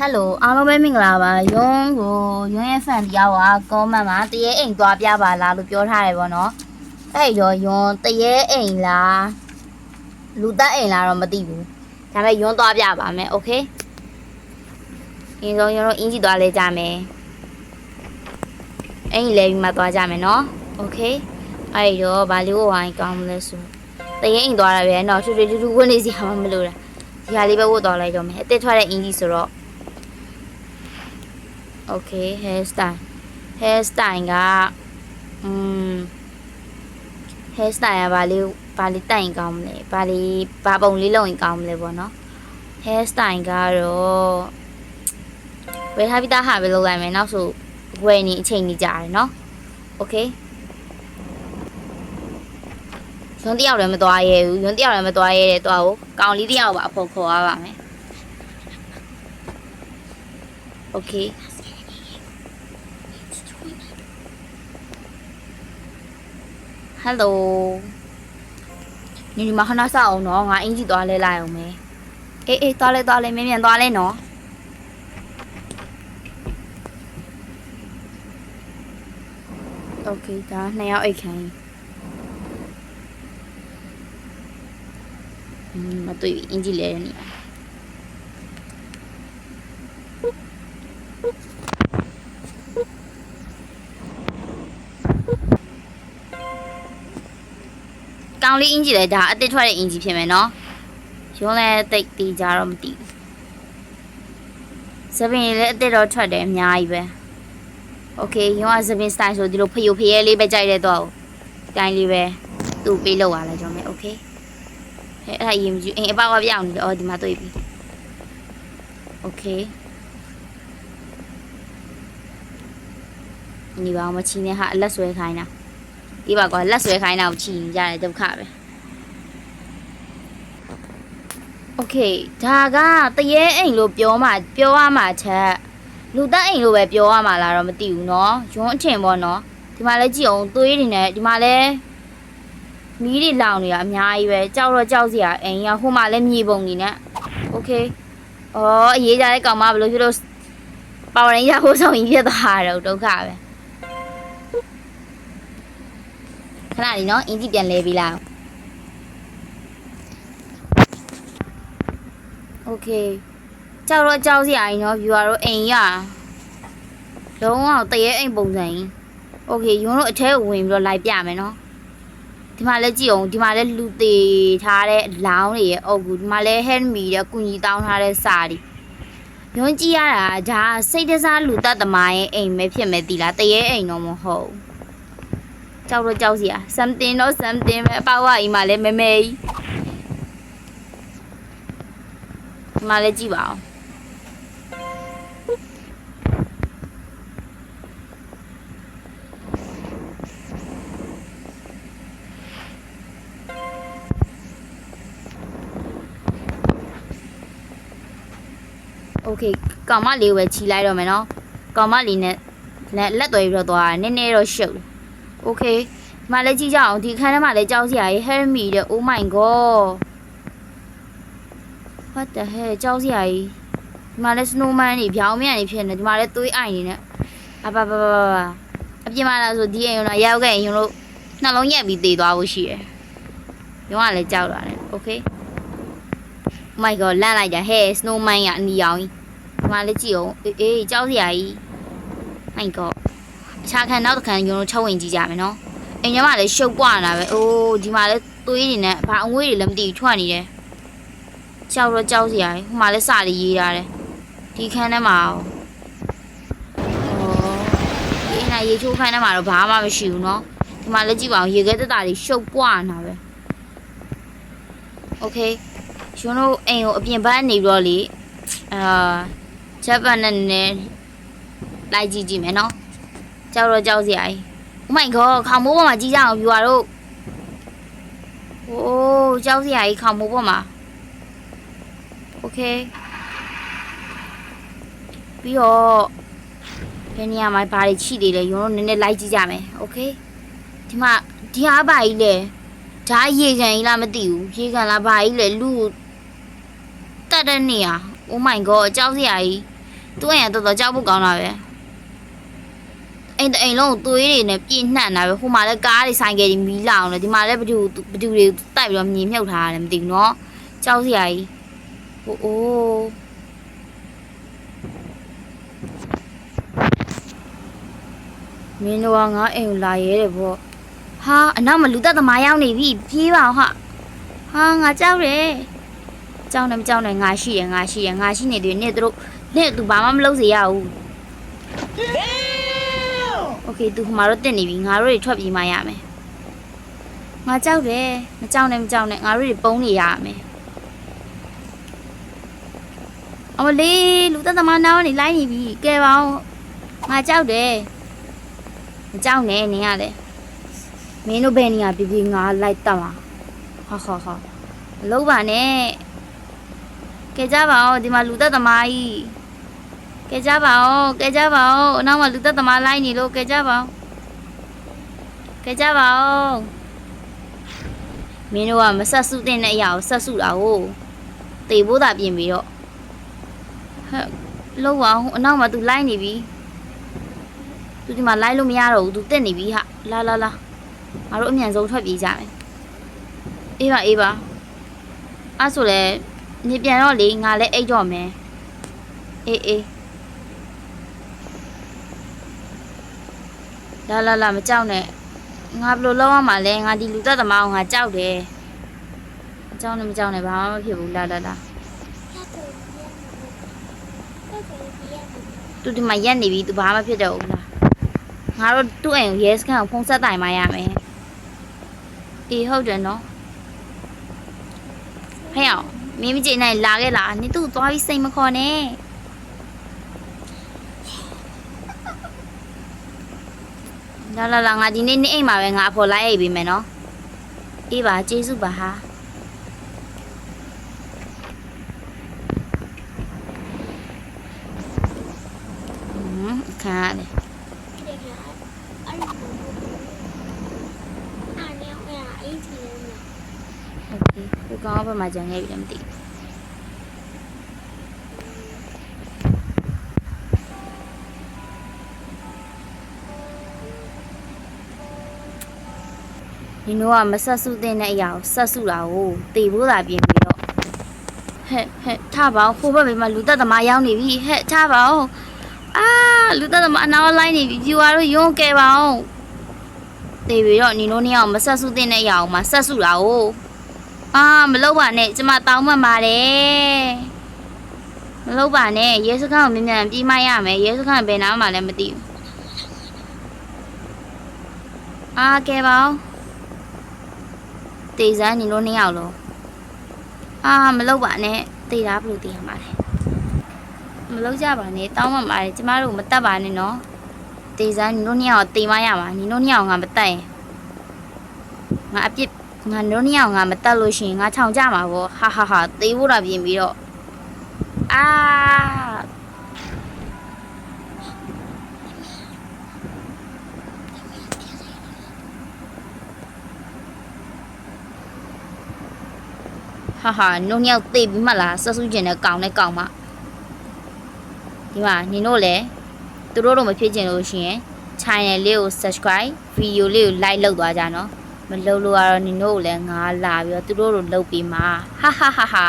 ဟယ်လိုအားလုံးပဲမင်္ဂလာပါယွန်းကိုယွန်းရဲ့ဖန်တယောက်ကကောမန့်မှာတရေအိမ်သွားပြပါလားလို့ပြောထားတယ်ပေါ့နော်အဲ့တော့ယွန်းတရေအိမ်လားလူတက်အိမ်လားတော့မသိဘူးဒါပေမဲ့ယွန်းသွားပြပါမယ်โอเคအင်းဆုံးယွန်းတို့အင်းကြီးသွားလဲကြမယ်အိမ်လဲပြီးမှသွားကြမယ်နော်โอเคအဲ့တော့ဗာလေးကိုဝိုင်းကောင်းမလဲဆိုတရေအိမ်သွားရပဲเนาะထူထူထူထူဝင်နေစီမှမလို့လားဒီဟာလေးပဲဝတ်သွားလိုက်တော့မယ်အစ်စ်ထွက်တဲ့အင်းကြီးဆိုတော့ okay hair style hair style ကอืม hair style ကဘာလေးဘာလေးတိုင်ကောင်းမလဲဘာလေးဘာပုံလေးလုံးရင်ကောင်းမလဲပေါ့နော် hair style ကတော့ဝယ်ထားပြီးသားဟာပဲလုပ်လိုက်မယ်နောက်ဆိုဝယ်နေအချိန်ကြီးကြာတယ်နော် okay ယွန်းတယောက်လည်းမသွားရဲဘူးယွန်းတယောက်လည်းမသွားရဲတဲ့တော့ကိုကောင်လေးတယောက်ပါအဖို့ခေါ်ရပါမယ် okay ဟယ်လိုညီညီမခဏစောက်အောင်နော်ငါအင်ကြီးသွားလဲလိုက်အောင်မယ်အေးအေးသွားလဲသွားလဲမြန်မြန်သွားလဲနော်โอเคဒါနှစ်ယောက်အိတ်ခိုင်းอืมမတွေ့ဘူးအင်ကြီးလဲတဲ့နေရာ ကောင်းလေးအင်ကြီးလဲဒါအတစ်ထွက်တဲ့အင်ကြီးဖြစ်မယ်နော်ရုံးလဲတိတ်တီးကြတော့မသိဘူးစပင်လည်းအတစ်တော့ထွက်တယ်အများကြီးပဲโอเคရုံးကစပင်စတိုင်ဆိုဒီလိုဖယိုဖရဲလေးပဲကြိုက်တဲ့တော့တိုင်းလေးပဲသူ့ပေးလောက်ပါလဲကျွန်တော်မယ်โอเคဟဲ့အဲ့ဒါရင်မကြည့်အင်းအပေါက်ကပြောင်းနေတယ်အော်ဒီမှာတွေ့ပြီโอเคညီပါအောင်မချီနဲ့ဟာအလက်ဆွဲခိုင်းတာ ဒီပါကွာလက်ဆွဲခိုင်းတာကိုချီနေကြတယ်ဒုက္ခပဲโอเคဒါကတရေအိမ်လို့ပြောမှပြောရမှာချက်လူသက်အိမ်လို့ပဲပြောရမှာလားတော့မသိဘူးเนาะရုံးအထင်ပေါ့เนาะဒီမှာလဲကြည့်အောင်သွေးတွေနဲ့ဒီမှာလဲမီးတွေလောင်နေတာအများကြီးပဲကြောက်တော့ကြောက်စရာအိမ်ရဟိုမှာလဲမြေပုံနေနဲ့โอเคအော်အရေးကြတဲ့ကောင်မဘယ်လိုဖြစ်လို့ပါဝရင်းရဖို့ဆောင်ရင်ဖြစ်သွားတာတော့ဒုက္ခပဲ ဏလေးနော်အင်ကြီးပြန်လဲပြီးလာโอเคကြောက်တော့ကြောက်စရာကြီးနော် viewer တို့အိမ်ရလုံးဝတရေအိမ်ပုံစံကြီးโอเคယွန်းတို့အထဲကိုဝင်ပြီးတော့လိုက်ပြမယ်နော်ဒီမှာလည်းကြည့်အောင်ဒီမှာလည်းလူသေးထားတဲ့လောင်းတွေရဲ့အုပ်ကူဒီမှာလည်း handmade တဲ့ကုညီတောင်းထားတဲ့စာတွေယွန်းကြည့်ရတာဒါစိတ်တစားလူတတ်သမားရဲ့အိမ်ပဲဖြစ်မယ်တီလားတရေအိမ်တော့မဟုတ်ဘူး ကြောက်တော့ကြောက်စရာ something တော့ something ပဲအပေါက်ဝအိမ်မှာလည်းမဲမဲကြီးဒီမှာလည်းကြည့်ပါအောင်โอเคကောင်မလေးကိုပဲခြီလိုက်တော့မယ်နော်ကောင်မလေးနဲ့လက်လက်သွဲပြီးတော့သွားတာနည်းနည်းတော့ရှုပ်တယ် โอเคဒီမှာလည်းကြည့်ကြအောင်ဒီခန်းထဲမှာလည်းကြောက်စရာကြီး help me တဲ့ oh my god what the hell ကြောက်စရာကြီးဒီမှာလည်း snowman တွေဖြောင်းမြန်နေဖြစ်နေဒီမှာလည်းသွေးအိုင်နေနဲ့အဘဘဘဘအပြင်မှာလားဆိုဒီအိမ်တော့ရောက်ခဲ့ရင်ရုံလို့နှလုံးရက်ပြီးတည်သွားဖို့ရှိတယ်ရုံကလည်းကြောက်တာနဲ့ okay oh my god လန့်လိုက်တာ hey snowman ရအနီအောင်ကြီးဒီမှာလည်းကြည့်အောင်အေးအေးကြောက်စရာကြီး my god အခြားခံနောက်တစ်ခါရုံတို့ချက်ဝင်ကြည့်ကြမယ်နော်အိမ်ထဲမှာလည်းရှုပ်ပွားနေတာပဲအိုးဒီမှာလည်းသွေးတွေနဲ့ဘာအငွေးတွေလည်းမသိဘူးထွက်နေတယ်ကြောက်တော့ကြောက်စရာကြီးဟိုမှာလည်းစလေးရေးထားတယ်ဒီခန်းထဲမှာဩဒီအိမ်ကရေချိုးခန်းထဲမှာတော့ဘာမှမရှိဘူးနော်ဒီမှာလည်းကြည့်ပါအောင်ရေခဲတက်တာတွေရှုပ်ပွားနေတာပဲโอเคရှင်တို့အိမ်ကိုအပြင်ဘက်နေပြီးတော့လေအာချက်ပတ်နဲ့နည်းလိုက်ကြည့်ကြည့်မယ်နော် ကြောက်တော့ကြောက်စရာကြီး Oh my god ခေါင်မိုးပေါ်မှာကြီးကြအောင် viewer တို့โอ้ကြောက်စရာကြီးခေါင်မိုးပေါ်မှာ Okay ပြီးတော့ဘယ်နေရာမှာဘာတွေချိသေးလဲရုံးတို့နည်းနည်းလိုက်ကြည့်ကြမယ် Okay ဒီမှာဒီဟာဘာကြီးလဲဓာရေကန်ကြီးလားမသိဘူးရေကန်လားဘာကြီးလဲလူကိုတတ်တဲ့နေရာ Oh my god ကြောက်စရာကြီးသူ့အိမ်ကတော်တော်ကြောက်ဖို့ကောင်းတာပဲ အိမ်တအိမ်လုံးကိုသွေးတွေနဲ့ပြည့်နှံ့တာပဲဟိုမှာလည်းကားတွေဆိုင်ကယ်တွေမီးလောင်တယ်ဒီမှာလည်းဘဒူဘဒူတွေတိုက်ပြီးတော့မြင်မြုပ်ထားရတယ်မသိဘူးနော်ကြောက်စရာကြီးဟိုအိုးမင်းတို့ကငါအိမ်ကိုလာရဲတယ်ပေါ့ဟာအနောက်မှာလူသက်သမားရောက်နေပြီပြေးပါအောင်ဟာဟာငါကြောက်တယ်ကြောက်နေမကြောက်နဲ့ငါရှိရငါရှိရငါရှိနေတယ်နေ့တို့နေ့သူဘာမှမလုပ်စေရဘူး โอเคသူဟိုမှာတော့တက်နေပြီငါတို့တွေထွက်ပြေးမှရမယ်ငါကြောက်တယ်မကြောက်နဲ့မကြောက်နဲ့ငါတို့တွေပုံးနေရမယ်အမလေးလူသက်သမားနားကနေလိုက်နေပြီကဲပါဦးငါကြောက်တယ်မကြောက်နဲ့နင်ကလည်းမင်းတို့ဘယ်နေရာပြပြငါလိုက်တက်မှာဟာဟာဟာမလုံးပါနဲ့ကဲကြပါဦးဒီမှာလူသက်သမားကြီး ကဲကြပါဦးကဲကြပါဦးအနောက်မှာလူသက်သမားလိုက်နေလို့ကဲကြပါဦးကဲကြပါဦးမင်းတို့ကမဆက်စုတဲ့အရာကိုဆက်စုတာကိုတေဖို့သာပြင်ပြီးတော့ဟဲ့လောက်ပါဦးအနောက်မှာ तू လိုက်နေပြီ तू ဒီမှာလိုက်လို့မရတော့ဘူး तू တက်နေပြီဟာလာလာလာငါတို့အမြန်ဆုံးထွက်ပြေးကြမယ်အေးပါအေးပါအဲ့ဆိုလဲနေပြန်တော့လေငါလည်းအိတ်တော့မယ်အေးအေး လာလာလာမကြောက်နဲ့ငါဘယ်လိုလုပ်ရမှာလဲငါဒီလူသက်သမားကိုငါကြောက်တယ်မကြောက်နဲ့မကြောက်နဲ့ဘာမှမဖြစ်ဘူးလာလာလာသူဒီမှာရက်နေပြီသူဘာမှဖြစ်တော့ဘူးလားငါတို့သူ့အိမ်ကိုရဲစခန်းကိုဖုန်းဆက်တိုင်မှရမယ်အေးဟုတ်တယ်နော်ဟဲ့အောင်မင်းမကြည့်နိုင်လာခဲ့လားနင်သူ့ကိုသွားပြီးစိတ်မခေါ်နဲ့ လာလာလာငါဒီနေ့နေ့အိမ်မှာပဲငါအဖော်လိုက်ရိုက်ပေးမယ်နော်အေးပါကျေးဇူးပါဟာခါရတယ်ဟုတ်ကဲ့ဒီကောင်ဘယ်မှာကြံခဲ့ပြီလဲမသိဘူး ဒီတော့ကမဆက်စုတဲ့အရာကိုဆက်စုတာကိုတေဖို့သာပြင်ပြီးတော့ဟဲ့ဟဲ့ထားပါဦးခိုးဘက်မှာလူသက်သမားရောက်နေပြီဟဲ့ထားပါဦးအာလူသက်သမားအနာလိုက်နေပြီဖြူအားတို့ရုံးကဲပါဦးတေပြီးတော့ညီတို့နှစ်ယောက်မဆက်စုတဲ့အရာကိုမှဆက်စုတာကိုအာမလုပ်ပါနဲ့ကျမတောင်းမှတ်ပါတယ်မလုပ်ပါနဲ့ရဲစခန်းကိုမြန်မြန်ပြေးမရမယ်ရဲစခန်းဘယ်နားမှလည်းမသိဘူးအာကဲပါဦး တေးစမ်းညီတို့နှစ်ယောက်လုံးအာမလုပ်ပါနဲ့တေးတာဘယ်လိုတေးရမှာလဲမလုပ်ကြပါနဲ့တောင်းမှတ်ပါတယ်ကျမတို့မတတ်ပါနဲ့နော်တေးစမ်းညီတို့နှစ်ယောက်တေးမရမှာညီတို့နှစ်ယောက်ငါမတတ်ရင်ငါအပြစ်ငါတို့နှစ်ယောက်ငါမတက်လို့ရှိရင်ငါခြောင်ကြမှာပေါ့ဟာဟာဟာသေဖို့တာပြင်ပြီးတော့အာ ဟာဟာနုံနှစ်ယောက်သေပြီးမှလားဆက်စုကျင်တဲ့ကောင်နဲ့ကောင်မဒီမှာနင်တို့လည်းသူတို့တော့မဖြစ်ကျင်လို့ရှိရင် channel လေးကို subscribe video လေးကို like လုပ်သွားကြနော်မလုပ်လို့ကတော့နင်တို့ကိုလည်းငါလာပြီးတော့သူတို့တို့လုပ်ပြီးမှာဟာဟာဟာဟာ